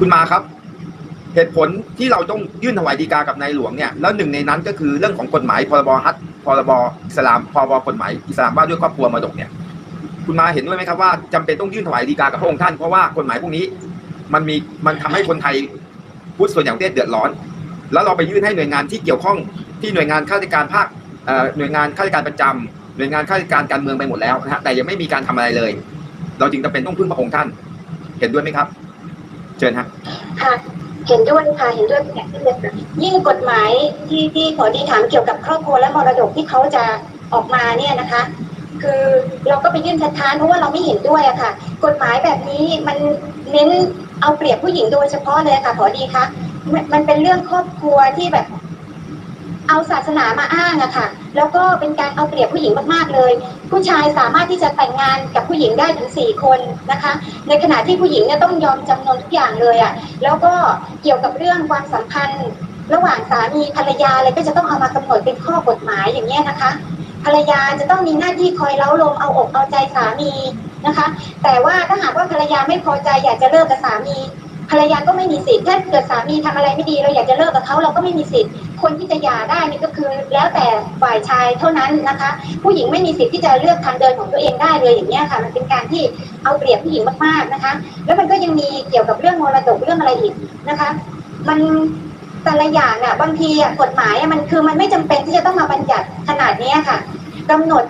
คุณมาครับ เหตุผลที่เราต้องยื่นถวายดีกากับนายหลวงเนี่ยแล้วหนึ่งในนั้นก็คือเรื่องของกฎหมายพรบฮัทพรบอิสลามพรบกฎหมายอิสลามว่าด้วยครอบครัวมรดกเนี่ย คุณมาเห็นด้วยไหมครับว่าจำเป็นต้องยื่นถวายดีกากับพระองค์ท่านเพราะว่ากฎหมายพวกนี้ มันมีมันทำให้คนไทยพุทธส่วนใหญ่ของประเทศเดือดร้อน แล้วเราไปยื่นให้หน่วยงานที่เกี่ยวข้องที่หน่วยงานข้าราชการภาคหน่วยงานข้าราชการประจำหน่วยงานข้าราชการการเมืองไปหมดแล้วนะฮะแต่ยังไม่มีการทำอะไรเลย เราจึงจำเป็นต้องพึ่งพระองค์ท่าน เห็นด้วยไหมครับ เชิญฮะค่ะเห็นด้วยค่ะเห็นด้วยอย่างที่เลยยิ่งกฎหมายที่ที่ขอดีถามเกี่ยวกับครอบครัวและมรดกที่เขาจะออกมาเนี่ยนะคะ คือเราก็ไปยื่นคัดค้านเพราะว่าเราไม่เห็นด้วยอะค่ะ กฎหมายแบบนี้มันเน้นเอาเปรียบผู้หญิงโดยเฉพาะเลยค่ะขอดีคะมันเป็นเรื่องครอบครัวที่แบบ เอาศาสนามาอ้างอะค่ะ แล้วก็เป็นการเอาเปรียบผู้หญิงมากๆเลย ผู้ชายสามารถที่จะแต่งงานกับผู้หญิงได้ถึงสี่คนนะคะ ในขณะที่ผู้หญิงเนี่ยต้องยอมจำนนทุกอย่างเลยอะ่ะแล้วก็เกี่ยวกับเรื่องความสัมพันธ์ ระหว่างสามีภรรยาอะไรก็จะต้องเอามากำหนดเป็นข้อกฎหมายอย่างเงี้ยนะคะ ภรรยาจะต้องมีหน้าที่คอยเล้าลมเอาอกเอาใจสามีนะคะ แต่ว่าถ้าหากว่าภรรยาไม่พอใจอยากจะเลิกกับสามี ภรรยาก็ไม่มีสิทธิ์ถ้าเกิดสามีทำอะไรไม่ดีเราอยากจะเลิกกับเขาเราก็ไม่มีสิทธิ์ คนที่จะหย่าได้นี่ก็คือแล้วแต่ฝ่ายชายเท่านั้นนะคะ ผู้หญิงไม่มีสิทธิ์ที่จะเลือกทางเดินของตัวเองได้เลยอย่างนี้ยค่ะ มันเป็นการที่เอาเปรียบผู้หญิงมากๆนะคะ แล้วมันก็ยังมีเกี่ยวกับเรื่องมรดกเรื่องอะไรอีกนะคะ มันแต่ละอย่างอะบางทีกฎหมายมันคือมันไม่จำเป็นที่จะต้องมาบัญญัติขนาดนี้ค่ะกำหนด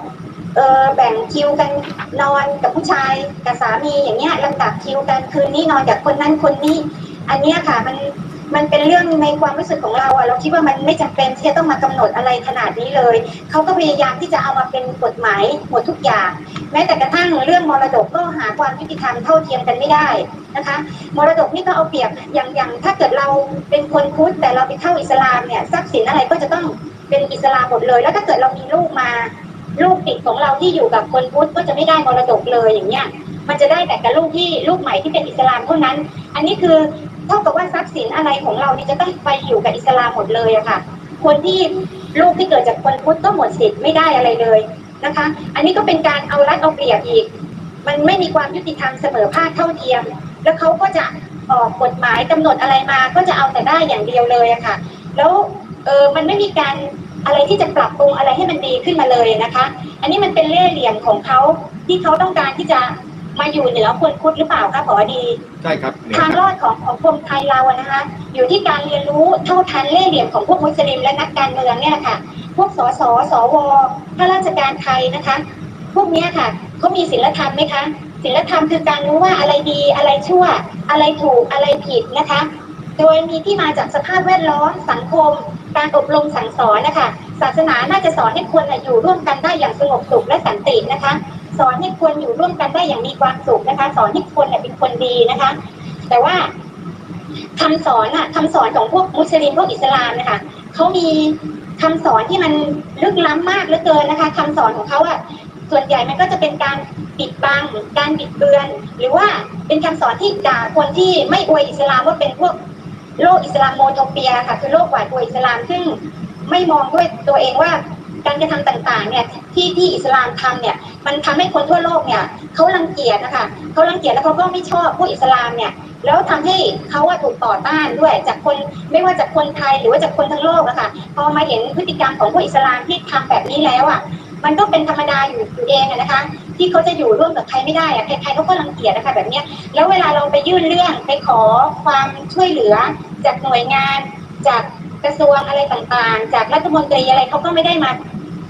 เออแบ่งคิวกันนอนกับผู้ชายกับสามีอย่างเงี้ยลำดับคิวกันคืนนี้นอนกับคนนั้นคนนี้ อันเนี้ยค่ะมันมันเป็นเรื่องในความรู้สึกของเราอะเราคิดว่ามันไม่จำเป็นที่จะต้องมากำหนดอะไรขนาดนี้เลยเขาก็พยายามที่จะเอามาเป็นกฎหมายหมดทุกอย่าง แม้แต่กระทั่งเรื่องมรดกก็หาความยุติธรรมเท่าเทียมกันไม่ได้นะคะมรดกนี่ก็เอาเปรียบอย่างอย่างถ้าเกิดเราเป็นคนพุทธแต่เราไปเข้าอิสลามเนี่ยทรัพย์สินอะไรก็จะต้องเป็นอิสลามหมดเลย แล้วถ้าเกิดเรามีลูกมา ลูกติดของเราที่อยู่กับคนพุทธก็จะไม่ได้มรดกเลยอย่างเงี้ยมันจะได้แต่กับลูกที่ลูกใหม่ที่เป็นอิสลามเท่านั้น อันนี้คือเท่ากับว่าทรัพย์สินอะไรของเรานี่จะต้องไปอยู่กับอิสลามหมดเลยอะค่ะ คนที่ลูกที่เกิดจากคนพุทธก็หมดสิทธิ์ไม่ได้อะไรเลยนะคะ อันนี้ก็เป็นการเอารัดเอาเปรียบอีก มันไม่มีความยุติธรรมเสมอภาคเท่าเทียม แล้วเขาก็จะออกกฎหมายกำหนดอะไรมา ก็จะเอาแต่ได้อย่างเดียวเลยอะค่ะ แล้วเออมันไม่มีการ อะไรที่จะปรับปรุงอะไรให้มันดีขึ้นมาเลยนะคะ อันนี้มันเป็นเล่ห์เหลี่ยมของเขาที่เขาต้องการที่จะมาอยู่เหนือคนพุทธหรือเปล่าคะผอดีใช่ครับเนี่ยทางรอดของของคนไทยเราอะนะคะ อยู่ที่การเรียนรู้เท่าทันเล่ห์เหลี่ยมของพวกมุสลิมและนักการเมืองเนี่ยแหละค่ะพวกสสสวข้าราชการไทยนะคะ พวกเนี้ยค่ะเขามีศีลธรรมไหมคะศีลธรรมคือการรู้ว่าอะไรดีอะไรชั่ว อะไรถูกอะไรผิดนะคะ โดยมีที่มาจากสภาพแวดล้อมสังคม การอบรมสั่งสอนนะคะศาสนาน่าจะสอนให้คนอยู่ร่วมกันได้อย่างสงบสุขและสันตินะคะ สอนให้คนอยู่ร่วมกันได้อย่างมีความสุขนะคะ สอนให้คนเป็นคนดีนะคะ แต่ว่าคำสอนอะคำสอนของพวกมุสลิมพวกอิสลามนะคะเขามีคำสอนที่มันลึกล้ำมากเหลือเกินนะคะคำสอนของเขาอะส่วนใหญ่มันก็จะเป็นการปิดบังการบิดเบือน หรือว่าเป็นคำสอนที่ด่าคนที่ไม่อวยอิสลามว่าเป็นพวก โลกอิสลามโมโทเปียค่ะคือโลกหวาดกลัวอิสลามซึ่งไม่มองด้วยตัวเองว่าการกระทำต่างๆเนี่ยที่ที่อิสลามทำเนี่ยมันทำให้คนทั่วโลกเนี่ยเขารังเกียจนะคะเขารังเกียจแล้วเขาก็ไม่ชอบพวกอิสลามเนี่ยแล้วทำให้เขาอะถูกต่อต้านด้วยจากคนไม่ว่าจากคนไทยหรือว่าจากคนทั้งโลกอะค่ะพอมาเห็นพฤติกรรมของพวกอิสลามที่ทำแบบนี้แล้วอะ มันก็เป็นธรรมดาอยู่อยู่เองนะคะ ที่เขาจะอยู่ร่วมกับใครไม่ได้อะใครๆเขาก็รังเกียจนะคะแบบเนี้ยแล้วเวลาเราไปยื่นเรื่องไปขอความช่วยเหลือ จากหน่วยงาน จากกระทรวงอะไรต่างๆ จากรัฐมนตรีอะไรเขาก็ไม่ได้มา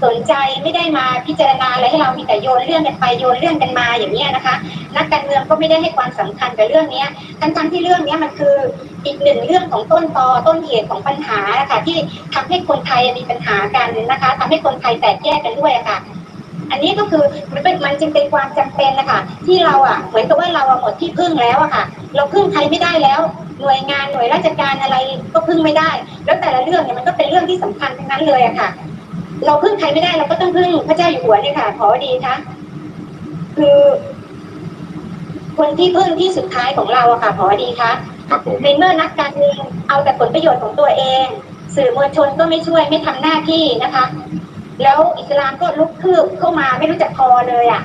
สนใจไม่ได้มาพิจารณาอะไรให้เรามีแต่โยนเรื่องกันไปโยนเรื่องกันมาอย่างนี้นะคะ นักการเมืองก็ไม่ได้ให้ความสำคัญกับเรื่องนี้ยทั้งๆที่เรื่องนี้มันคืออีกหนึ่งเรื่องของต้นตอต้นเหตุของปัญหานะคะที่ทำให้คนไทยมีปัญหากันนะคะทำให้คนไทยแตกแยกกันด้วยะค่ะอันนี้ก็คือมันเป็นมันจึงเป็นความจำเป็นนะคะที่เราอะเหมือนกับว่าเราหมดที่พึ่งแล้วอะค่ะ เราพึ่งใครไม่ได้แล้ว หน่วยงานหน่วยราชการอะไรก็พึ่งไม่ได้ แล้วแต่ละเรื่องเนี่ยมันก็เป็นเรื่องที่สำคัญทั้งนั้นเลยอะค่ะ เราพึ่งใครไม่ได้เราก็ต้องพึ่งพระเจ้าอยู่หัวเนี่ยค่ะ ขอดีคะคือ คนที่พึ่งที่สุดท้ายของเราอะค่ะขอดีคะครับผมในเมื่อนักการเมืองเอาแต่ผลประโยชน์ของตัวเอง สื่อมวลชนก็ไม่ช่วยไม่ทำหน้าที่นะคะ แล้วอิสลามก็ลุกคืบเข้ามาไม่รู้จักพอเลยอะ